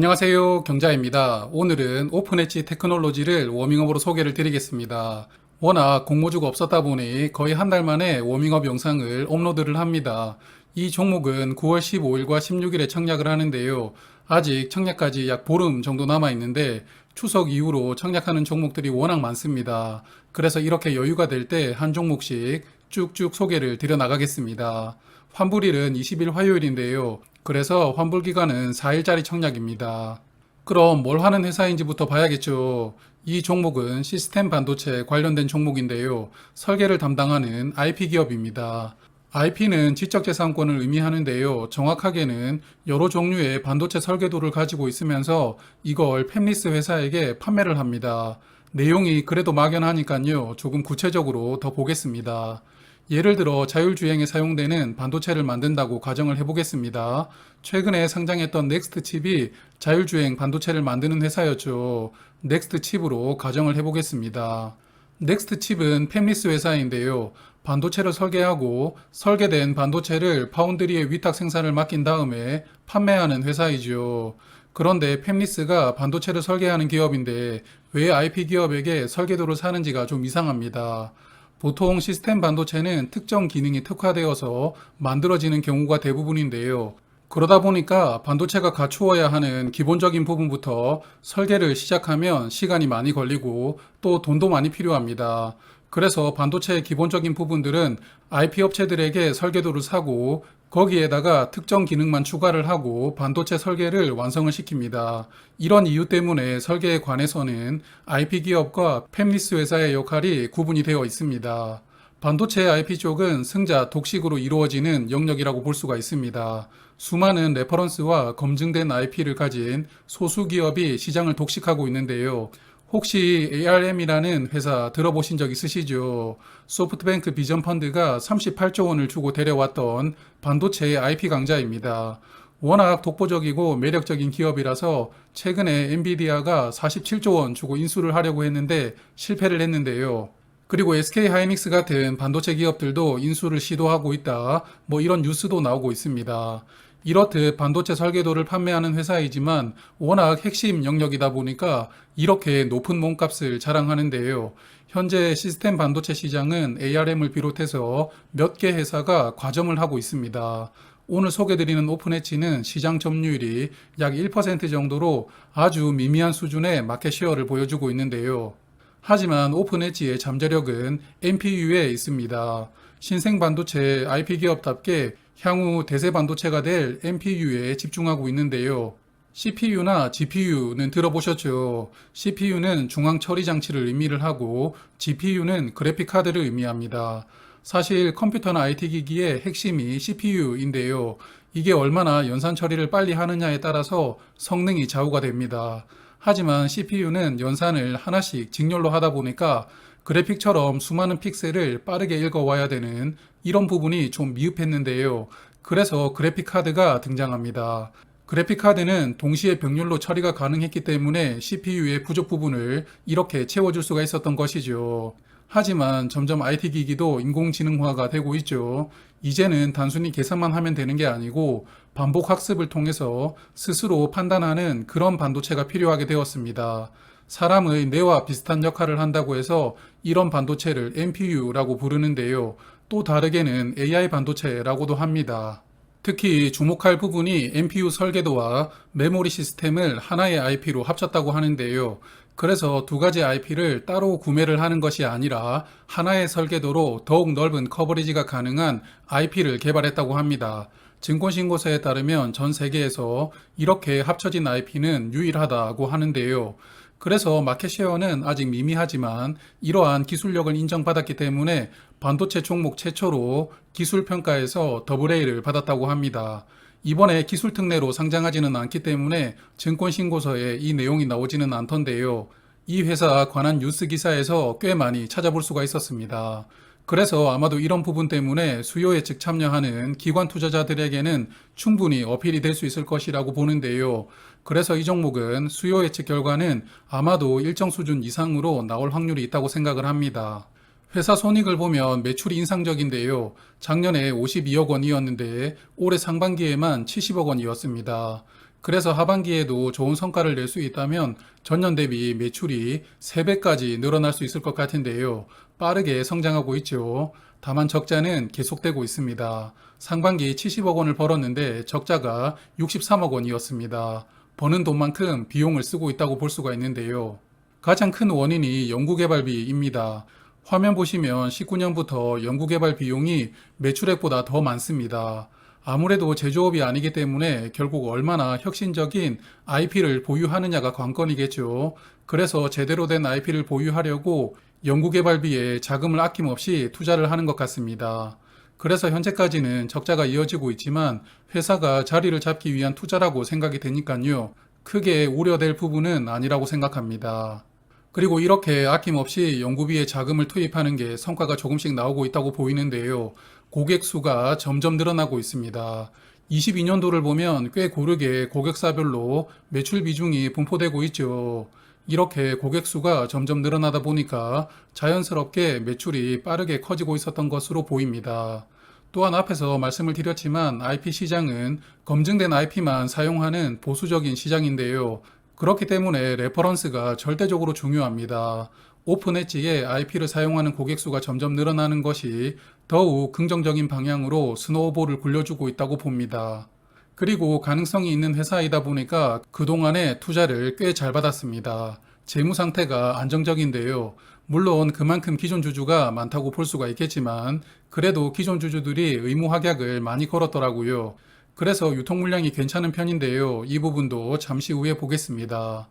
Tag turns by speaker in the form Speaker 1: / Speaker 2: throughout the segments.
Speaker 1: 안녕하세요. 경자입니다. 오늘은 오픈엣지 테크놀로지를 워밍업으로 소개를 드리겠습니다. 워낙 공모주가 없었다 보니 거의 한 달 만에 워밍업 영상을 업로드를 합니다. 이 종목은 9월 15일과 16일에 청약을 하는데요. 아직 청약까지 약 보름 정도 남아 있는데 추석 이후로 청약하는 종목들이 워낙 많습니다. 그래서 이렇게 여유가 될 때 한 종목씩 쭉쭉 소개를 드려 나가겠습니다. 환불일은 20일 화요일인데요. 그래서 환불 기간은 4일짜리 청약입니다. 그럼 뭘 하는 회사인지부터 봐야겠죠. 이 종목은 시스템 반도체 관련된 종목인데요. 설계를 담당하는 IP 기업입니다. IP는 지적재산권을 의미하는데요. 정확하게는 여러 종류의 반도체 설계도를 가지고 있으면서 이걸 팹리스 회사에게 판매를 합니다. 내용이 그래도 막연하니까요. 조금 구체적으로 더 보겠습니다. 예를 들어 자율주행에 사용되는 반도체를 만든다고 가정을 해보겠습니다. 최근에 상장했던 넥스트 칩이 자율주행 반도체를 만드는 회사였죠. 넥스트 칩으로 가정을 해보겠습니다. 넥스트 칩은 팹리스 회사인데요. 반도체를 설계하고 설계된 반도체를 파운드리에 위탁 생산을 맡긴 다음에 판매하는 회사이죠. 그런데 팹리스가 반도체를 설계하는 기업인데 왜 IP 기업에게 설계도를 사는지가 좀 이상합니다. 보통 시스템 반도체는 특정 기능이 특화되어서 만들어지는 경우가 대부분인데요. 그러다 보니까 반도체가 갖추어야 하는 기본적인 부분부터 설계를 시작하면 시간이 많이 걸리고 또 돈도 많이 필요합니다. 그래서 반도체의 기본적인 부분들은 IP 업체들에게 설계도를 사고 거기에다가 특정 기능만 추가를 하고 반도체 설계를 완성을 시킵니다. 이런 이유 때문에 설계에 관해서는 IP 기업과 팹리스 회사의 역할이 구분이 되어 있습니다. 반도체 IP 쪽은 승자 독식으로 이루어지는 영역이라고 볼 수가 있습니다. 수많은 레퍼런스와 검증된 IP를 가진 소수 기업이 시장을 독식하고 있는데요. 혹시 ARM이라는 회사 들어보신 적 있으시죠? 소프트뱅크 비전 펀드가 38조 원을 주고 데려왔던 반도체의 IP 강자입니다. 워낙 독보적이고 매력적인 기업이라서 최근에 엔비디아가 47조 원 주고 인수를 하려고 했는데 실패를 했는데요. 그리고 SK 하이닉스 같은 반도체 기업들도 인수를 시도하고 있다. 뭐 이런 뉴스도 나오고 있습니다. 이렇듯 반도체 설계도를 판매하는 회사이지만 워낙 핵심 영역이다 보니까 이렇게 높은 몸값을 자랑하는데요. 현재 시스템 반도체 시장은 ARM을 비롯해서 몇 개 회사가 과점을 하고 있습니다. 오늘 소개드리는 오픈엣지는 시장 점유율이 약 1% 정도로 아주 미미한 수준의 마켓 쉐어를 보여주고 있는데요. 하지만 오픈엣지의 잠재력은 NPU에 있습니다. 신생 반도체 IP 기업답게 향후 대세 반도체가 될 NPU에 집중하고 있는데요. CPU나 GPU는 들어보셨죠? CPU는 중앙 처리 장치를 의미를 하고 GPU는 그래픽 카드를 의미합니다. 사실 컴퓨터나 IT 기기의 핵심이 CPU인데요. 이게 얼마나 연산 처리를 빨리 하느냐에 따라서 성능이 좌우가 됩니다. 하지만 CPU는 연산을 하나씩 직렬로 하다 보니까 그래픽처럼 수많은 픽셀을 빠르게 읽어와야 되는 이런 부분이 좀 미흡했는데요. 그래서 그래픽 카드가 등장합니다. 그래픽 카드는 동시에 병렬로 처리가 가능했기 때문에 CPU의 부족 부분을 이렇게 채워줄 수가 있었던 것이죠. 하지만 점점 IT 기기도 인공지능화가 되고 있죠. 이제는 단순히 계산만 하면 되는 게 아니고 반복 학습을 통해서 스스로 판단하는 그런 반도체가 필요하게 되었습니다. 사람의 뇌와 비슷한 역할을 한다고 해서 이런 반도체를 NPU라고 부르는데요. 또 다르게는 AI 반도체라고도 합니다. 특히 주목할 부분이 NPU 설계도와 메모리 시스템을 하나의 IP로 합쳤다고 하는데요. 그래서 두 가지 IP를 따로 구매를 하는 것이 아니라 하나의 설계도로 더욱 넓은 커버리지가 가능한 IP를 개발했다고 합니다. 증권신고서에 따르면 전 세계에서 이렇게 합쳐진 IP는 유일하다고 하는데요. 그래서 마켓쉐어는 아직 미미하지만 이러한 기술력을 인정받았기 때문에 반도체 종목 최초로 기술평가에서 더블 A를 받았다고 합니다. 이번에 기술 특례로 상장하지는 않기 때문에 증권 신고서에 이 내용이 나오지는 않던데요. 이 회사 관한 뉴스 기사에서 꽤 많이 찾아볼 수가 있었습니다. 그래서 아마도 이런 부분 때문에 수요 예측 참여하는 기관 투자자들에게는 충분히 어필이 될 수 있을 것이라고 보는데요. 그래서 이 종목은 수요 예측 결과는 아마도 일정 수준 이상으로 나올 확률이 있다고 생각을 합니다. 회사 손익을 보면 매출이 인상적인데요. 작년에 52억 원이었는데 올해 상반기에만 70억 원이었습니다. 그래서 하반기에도 좋은 성과를 낼 수 있다면 전년 대비 매출이 3배까지 늘어날 수 있을 것 같은데요. 빠르게 성장하고 있죠. 다만 적자는 계속되고 있습니다. 상반기 70억 원을 벌었는데 적자가 63억 원이었습니다. 버는 돈만큼 비용을 쓰고 있다고 볼 수가 있는데요. 가장 큰 원인이 연구개발비입니다. 화면 보시면 19년부터 연구개발 비용이 매출액보다 더 많습니다. 아무래도 제조업이 아니기 때문에 결국 얼마나 혁신적인 IP를 보유하느냐가 관건이겠죠. 그래서 제대로 된 IP를 보유하려고 연구개발비에 자금을 아낌없이 투자를 하는 것 같습니다. 그래서 현재까지는 적자가 이어지고 있지만 회사가 자리를 잡기 위한 투자라고 생각이 되니까요. 크게 우려될 부분은 아니라고 생각합니다. 그리고 이렇게 아낌없이 연구비에 자금을 투입하는 게 성과가 조금씩 나오고 있다고 보이는데요. 고객 수가 점점 늘어나고 있습니다. 22년도를 보면 꽤 고르게 고객사별로 매출 비중이 분포되고 있죠. 이렇게 고객 수가 점점 늘어나다 보니까 자연스럽게 매출이 빠르게 커지고 있었던 것으로 보입니다. 또한 앞에서 말씀을 드렸지만 IP 시장은 검증된 IP만 사용하는 보수적인 시장인데요. 그렇기 때문에 레퍼런스가 절대적으로 중요합니다. 오픈 엣지에 IP를 사용하는 고객 수가 점점 늘어나는 것이 더욱 긍정적인 방향으로 스노우볼을 굴려주고 있다고 봅니다. 그리고 가능성이 있는 회사이다 보니까 그동안에 투자를 꽤 잘 받았습니다. 재무 상태가 안정적인데요. 물론 그만큼 기존 주주가 많다고 볼 수가 있겠지만 그래도 기존 주주들이 의무 확약을 많이 걸었더라고요. 그래서 유통 물량이 괜찮은 편인데요. 이 부분도 잠시 후에 보겠습니다.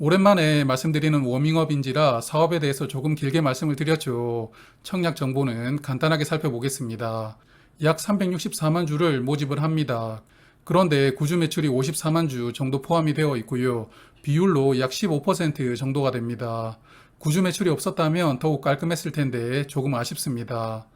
Speaker 1: 오랜만에 말씀드리는 워밍업인지라 사업에 대해서 조금 길게 말씀을 드렸죠. 청약 정보는 간단하게 살펴보겠습니다. 약 364만 주를 모집을 합니다. 그런데 구주 매출이 54만 주 정도 포함이 되어 있고요. 비율로 약 15% 정도가 됩니다. 구주 매출이 없었다면 더욱 깔끔했을 텐데 조금 아쉽습니다.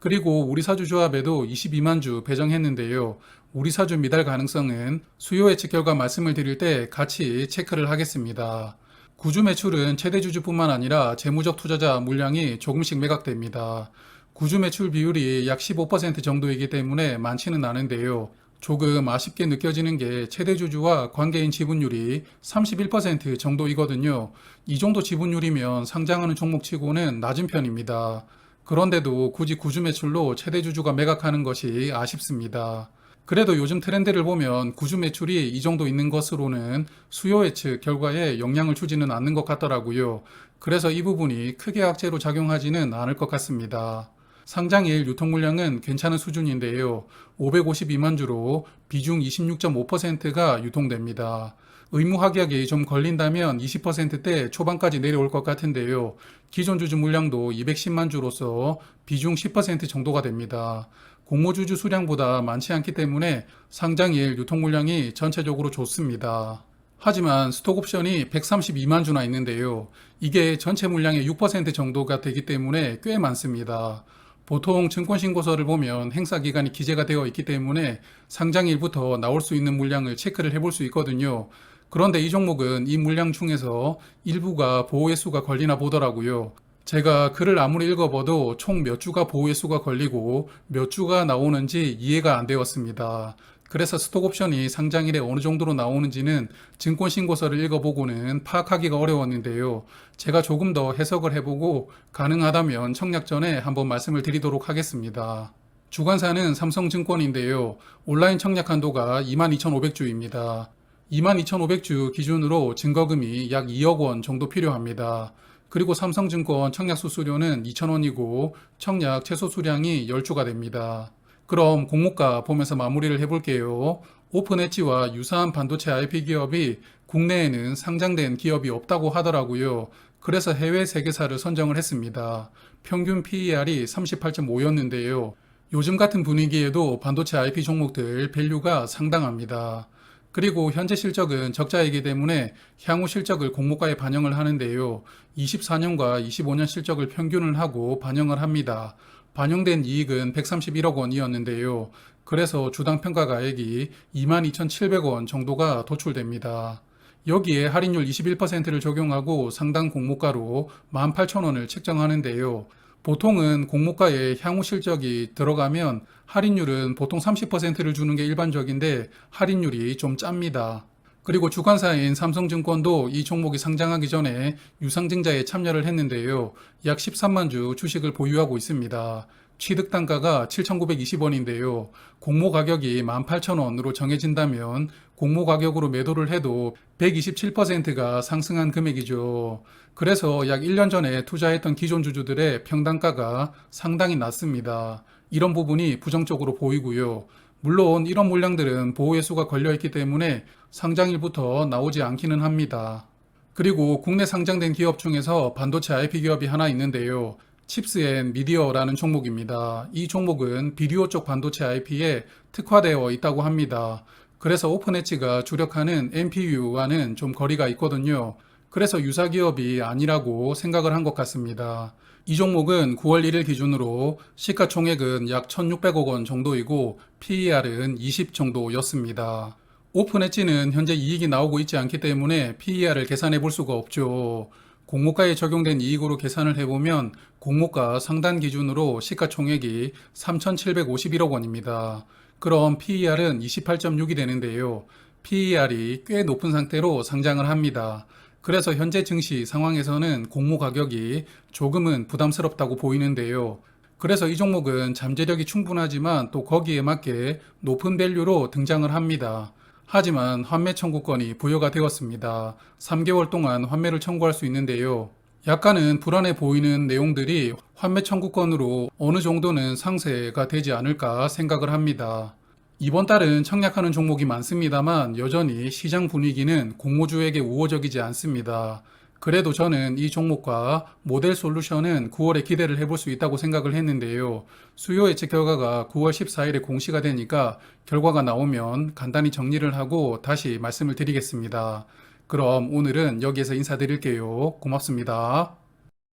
Speaker 1: 그리고 우리 사주 조합에도 22만 주 배정했는데요. 우리 사주 미달 가능성은 수요 예측 결과 말씀을 드릴 때 같이 체크를 하겠습니다. 구주 매출은 최대 주주뿐만 아니라 재무적 투자자 물량이 조금씩 매각됩니다. 구주 매출 비율이 약 15% 정도이기 때문에 많지는 않은데요. 조금 아쉽게 느껴지는 게 최대 주주와 관계인 지분율이 31% 정도이거든요. 이 정도 지분율이면 상장하는 종목치고는 낮은 편입니다. 그런데도 굳이 구주 매출로 최대 주주가 매각하는 것이 아쉽습니다. 그래도 요즘 트렌드를 보면 구주 매출이 이 정도 있는 것으로는 수요 예측 결과에 영향을 주지는 않는 것 같더라고요. 그래서 이 부분이 크게 악재로 작용하지는 않을 것 같습니다. 상장일 유통 물량은 괜찮은 수준인데요. 552만 주로 비중 26.5%가 유통됩니다. 의무 확약이 좀 걸린다면 20%대 초반까지 내려올 것 같은데요. 기존 주주 물량도 210만 주로서 비중 10% 정도가 됩니다. 공모주주 수량보다 많지 않기 때문에 상장일 유통 물량이 전체적으로 좋습니다. 하지만 스톡 옵션이 132만 주나 있는데요. 이게 전체 물량의 6% 정도가 되기 때문에 꽤 많습니다. 보통 증권신고서를 보면 행사 기간이 기재가 되어 있기 때문에 상장일부터 나올 수 있는 물량을 체크를 해볼 수 있거든요. 그런데 이 종목은 이 물량 중에서 일부가 보호횟수가 걸리나 보더라고요. 제가 글을 아무리 읽어봐도 총 몇 주가 보호횟수가 걸리고 몇 주가 나오는지 이해가 안 되었습니다. 그래서 스톡 옵션이 상장일에 어느 정도로 나오는지는 증권신고서를 읽어보고는 파악하기가 어려웠는데요. 제가 조금 더 해석을 해보고 가능하다면 청약 전에 한번 말씀을 드리도록 하겠습니다. 주관사는 삼성증권인데요. 온라인 청약 한도가 22,500주입니다. 22,500주 기준으로 증거금이 약 2억 원 정도 필요합니다. 그리고 삼성증권 청약 수수료는 2,000원이고 청약 최소 수량이 10주가 됩니다. 그럼 공모가 보면서 마무리를 해볼게요. 오픈 엣지와 유사한 반도체 IP 기업이 국내에는 상장된 기업이 없다고 하더라고요. 그래서 해외 세계사를 선정을 했습니다. 평균 PER이 38.5였는데요. 요즘 같은 분위기에도 반도체 IP 종목들 밸류가 상당합니다. 그리고 현재 실적은 적자이기 때문에 향후 실적을 공모가에 반영을 하는데요. 24년과 25년 실적을 평균을 하고 반영을 합니다. 반영된 이익은 131억 원이었는데요. 그래서 주당 평가 가액이 22,700원 정도가 도출됩니다. 여기에 할인율 21%를 적용하고 상당 공모가로 18,000원을 책정하는데요. 보통은 공모가에 향후 실적이 들어가면 할인율은 보통 30%를 주는 게 일반적인데 할인율이 좀 짭니다. 그리고 주관사인 삼성증권도 이 종목이 상장하기 전에 유상증자에 참여를 했는데요. 약 13만 주 주식을 보유하고 있습니다. 취득 단가가 7,920원인데요. 공모 가격이 18,000원으로 정해진다면 공모 가격으로 매도를 해도 127%가 상승한 금액이죠. 그래서 약 1년 전에 투자했던 기존 주주들의 평단가가 상당히 낮습니다. 이런 부분이 부정적으로 보이고요. 물론 이런 물량들은 보호예수가 걸려있기 때문에 상장일부터 나오지 않기는 합니다. 그리고 국내 상장된 기업 중에서 반도체 IP 기업이 하나 있는데요. 칩스앤 미디어라는 종목입니다. 이 종목은 비디오 쪽 반도체 IP에 특화되어 있다고 합니다. 그래서 오픈엣지가 주력하는 NPU와는 좀 거리가 있거든요. 그래서 유사 기업이 아니라고 생각을 한 것 같습니다. 이 종목은 9월 1일 기준으로 시가총액은 약 1,600억 원 정도이고 PER은 20 정도였습니다. 오픈엣지는 현재 이익이 나오고 있지 않기 때문에 PER을 계산해 볼 수가 없죠. 공모가에 적용된 이익으로 계산을 해보면 공모가 상단 기준으로 시가총액이 3,751억 원입니다. 그럼 PER은 28.6이 되는데요. PER이 꽤 높은 상태로 상장을 합니다. 그래서 현재 증시 상황에서는 공모 가격이 조금은 부담스럽다고 보이는데요. 그래서 이 종목은 잠재력이 충분하지만 또 거기에 맞게 높은 밸류로 등장을 합니다. 하지만 환매 청구권이 부여가 되었습니다. 3개월 동안 환매를 청구할 수 있는데요. 약간은 불안해 보이는 내용들이 환매 청구권으로 어느 정도는 상세가 되지 않을까 생각을 합니다. 이번 달은 청약하는 종목이 많습니다만 여전히 시장 분위기는 공모주에게 우호적이지 않습니다. 그래도 저는 이 종목과 모델 솔루션은 9월에 기대를 해볼 수 있다고 생각을 했는데요. 수요 예측 결과가 9월 14일에 공시가 되니까 결과가 나오면 간단히 정리를 하고 다시 말씀을 드리겠습니다. 그럼 오늘은 여기에서 인사드릴게요. 고맙습니다.